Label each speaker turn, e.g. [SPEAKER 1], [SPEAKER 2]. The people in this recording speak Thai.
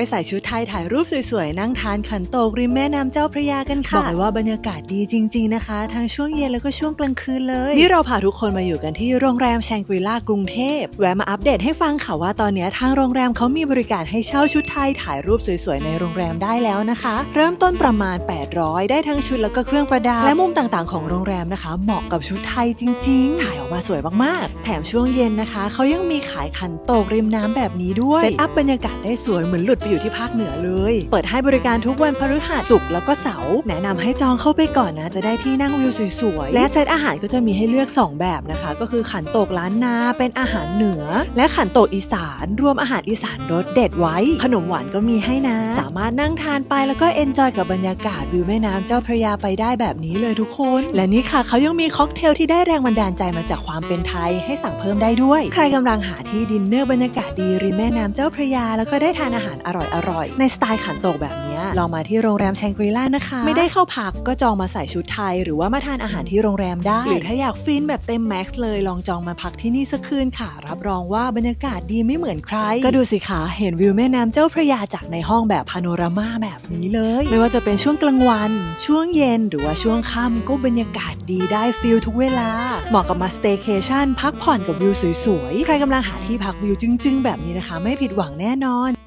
[SPEAKER 1] ไปใส่ชุดไทยถ่ายรูปสวยๆ นั่งทานขันโตกริมแม่น้ำเจ้าพระยากันค่ะ บอกเลยว่าบรรยากาศดีจริง ๆ นะคะ ทั้งช่วงเย็นแล้วก็ช่วงกลางคืนเลย นี่เราพาทุกคนมาอยู่กันที่โรงแรมแชงกรีลากรุงเทพ แวะมาอัปเดตให้ฟังค่ะว่าตอนนี้ทางโรงแรมเขามีบริการให้เช่าชุดไทยถ่ายรูปสวยๆ ในโรงแรมได้แล้วนะคะ เริ่มต้นประมาณ 800 ได้ทั้งชุดแล้วก็เครื่องประดับและมุมต่างๆ ของโรงแรมนะคะ เหมาะกับชุดไทยจริง ๆ ถ่ายออกมาสวยมากๆ แถมช่วงเย็นนะคะเขายังมีขายขันโตกริมน้ำแบบนี้ด้วยเซตอัพบรรยากาศได้สวยเหมือนหลุดไปอยู่ที่ภาคเหนือเลย เปิดให้บริการทุกวันพฤหัสศุกร์แล้วก็เสาร์แนะนำให้จองเข้าไปก่อนนะ จะได้ที่นั่งวิวสวยๆ และเซตอาหารก็จะมีให้เลือก 2 แบบนะคะ ก็คือขันโตกล้านนาเป็นอาหารเหนือ และขันโตกอีสาน รวมอาหารอีสานรสเด็ดไว้ ขนมหวานก็มีให้นะ สามารถนั่งทานไปแล้วก็เอนจอยกับบรรยากาศวิวแม่น้ำเจ้าพระยาไปได้แบบนี้เลยทุกคน และนี่ค่ะเขายังมีค็อกเทลที่ได้แรงบันดาลใจมาจากความเป็นไทยให้สั่งเพิ่มได้ด้วย ใครกำลังหาที่ดินเนอร์บรรยากาศดีริมแม่น้ำเจ้าพระยาแล้วก็ได้ทานอาหารอร่อยๆในสไตล์ขันโตกแบบนี้ลองมาที่โรงแรมแชงกรีล่านะคะ ไม่ได้เข้าพักก็จองมาใส่ชุดไทย หรือว่ามาทานอาหารที่โรงแรมได้ หรือถ้าอยากฟินแบบเต็มแม็กซ์เลยลองจองมาพักที่นี่สักคืนค่ะ รับรองว่าบรรยากาศดีไม่เหมือนใคร ก็ดูสิคะเห็นวิวแม่น้ำเจ้าพระยาจากในห้องแบบพาโนรามาแบบนี้เลย ไม่ว่าจะเป็นช่วงกลางวัน ช่วงเย็นหรือว่าช่วงค่ำก็บรรยากาศดีได้ฟิลทุกเวลา เหมาะกับมาสเต y c a t i o n พักผ่อนกับวิวสวยๆใครกำลังหาที่พักวิวจึ้งๆ แบบนี้นะคะ ไม่ผิดหวังแน่นอน